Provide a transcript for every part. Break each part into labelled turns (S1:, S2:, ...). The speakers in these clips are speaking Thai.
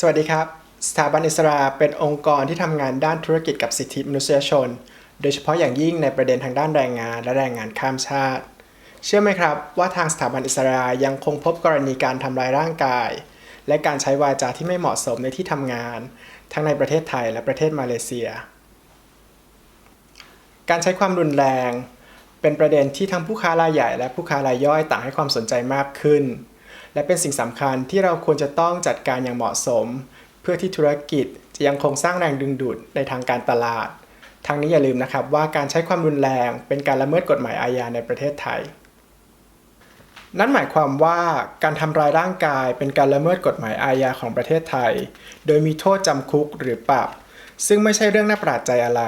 S1: สวัสดีครับ สถาบันอิสราเป็นองค์กรที่ทำงานด้านธุรกิจกับสิทธิมนุษยชน โดยเฉพาะอย่างยิ่งในประเด็นทางด้านแรงงานและแรงงานข้ามชาติ เชื่อไหมครับว่าทางสถาบันอิสรายังคงพบกรณีการทำลายร่างกาย และการใช้วาจาที่ไม่เหมาะสมในที่ทำงาน ทั้งในประเทศไทยและประเทศมาเลเซีย การใช้ความรุนแรง เป็นประเด็นที่ทั้งผู้ค้ารายใหญ่และผู้ค้ารายย่อยต่างให้ความสนใจมากขึ้น และเป็นสิ่งสำคัญที่เราควรจะต้องจัดการอย่างเหมาะสม เพื่อที่ธุรกิจจะยังคงสร้างแรงดึงดูดในทางการตลาดทั้งนี้อย่าลืมนะครับว่าการใช้ความรุนแรงเป็นการละเมิดกฎหมายอาญาในประเทศไทย นั่นหมายความว่าการทำร้ายร่างกายเป็นการละเมิดกฎหมายอาญาของประเทศไทย โดยมีโทษจำคุกหรือปรับ ซึ่งไม่ใช่เรื่องน่าประหลาดใจอะไร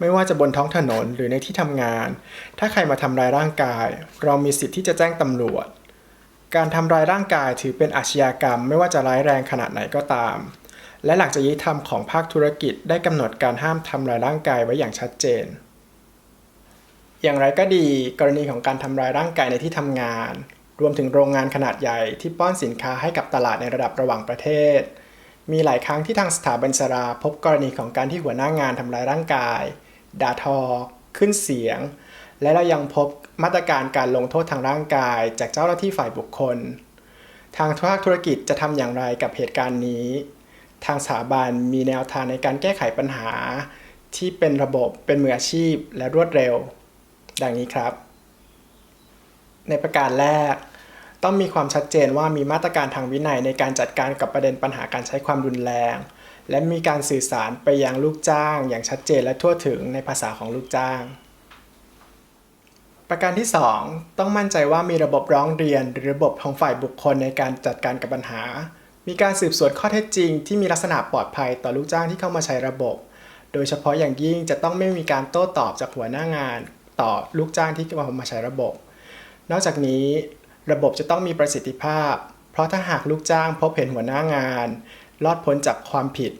S1: ไม่ว่าจะบนท้องถนนหรือในที่ทำงาน ถ้าใครมาทำร้ายร่างกาย เรามีสิทธิ์ที่จะแจ้งตำรวจ การทำร้ายร่างกายถือเป็นอาชญากรรม ไม่ว่าจะร้ายแรงขนาดไหนก็ตาม และหลักจริยธรรมของภาคธุรกิจได้กำหนดการห้ามทำร้ายร่างกายไว้อย่างชัดเจน อย่างไรก็ดี กรณีของการทำร้ายร่างกายในที่ทำงาน รวมถึงโรงงานขนาดใหญ่ที่ป้อนสินค้าให้กับตลาดในระดับระหว่างประเทศ มีหลายครั้งที่ทางสถาบันสราพบกรณีของการที่หัวหน้างานทำร้ายร่างกาย ด่าทอ ขึ้นเสียง และเรายังพบมาตรการการลงโทษทางร่างกาย จากเจ้าหน้าที่ฝ่ายบุคคล ทางภาคธุรกิจจะทำอย่างไรกับเหตุการณ์นี้ ทางสถาบันมีแนวทางในการแก้ไขปัญหา ที่เป็นระบบเป็นมืออาชีพและรวดเร็ว ดังนี้ครับ ในประการแรก ต้องมีความชัดเจนว่ามีมาตรการทางวินัยในการจัดการกับประเด็นปัญหาการใช้ความรุนแรง และมีการสื่อสารไปยังลูกจ้าง อย่างชัดเจนและทั่วถึงในภาษาของลูกจ้าง ประการที่ 2 ต้องมั่นใจว่ามีระบบร้องเรียนหรือระบบของฝ่ายบุคคลในการจัดการกับปัญหา มีการสืบสวนข้อเท็จจริง ที่มีลักษณะปลอดภัยต่อลูกจ้างที่เข้ามาใช้ระบบ โดยเฉพาะอย่างยิ่งจะต้องไม่มีการโต้ตอบจากหัวหน้างาน ต่อลูกจ้างที่เข้ามาใช้ระบบ นอกจากนี้ ระบบจะต้องมีประสิทธิภาพ เพราะถ้าหากลูกจ้างพบเห็นหัวหน้างาน รอดพ้นจากความผิด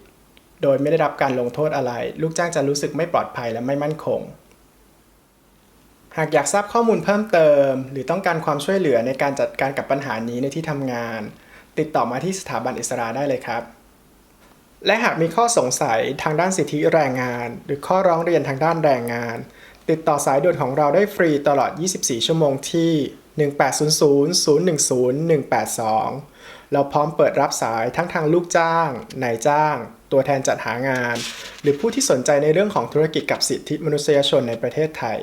S1: โดยไม่ได้รับการลงโทษอะไร ลูกจ้างจะรู้สึกไม่ปลอดภัยและไม่มั่นคง หากอยากทราบข้อมูลเพิ่มเติม หรือต้องการความช่วยเหลือในการจัดการกับปัญหานี้ในที่ทำงาน ติดต่อมาที่สถาบันอิสราได้เลยครับและหากมีข้อสงสัยทางด้านสิทธิแรงงาน หรือข้อร้องเรียนทางด้านแรงงาน ติดต่อสายด่วนของเราได้ฟรีตลอด 24 ชั่วโมงที่ 1800 010 182 เราพร้อมเปิดรับสายทั้งทางลูกจ้างนายจ้าง ตัวแทนจัดหางาน หรือผู้ที่สนใจในเรื่องของธุรกิจกับสิทธิมนุษยชนในประเทศไทย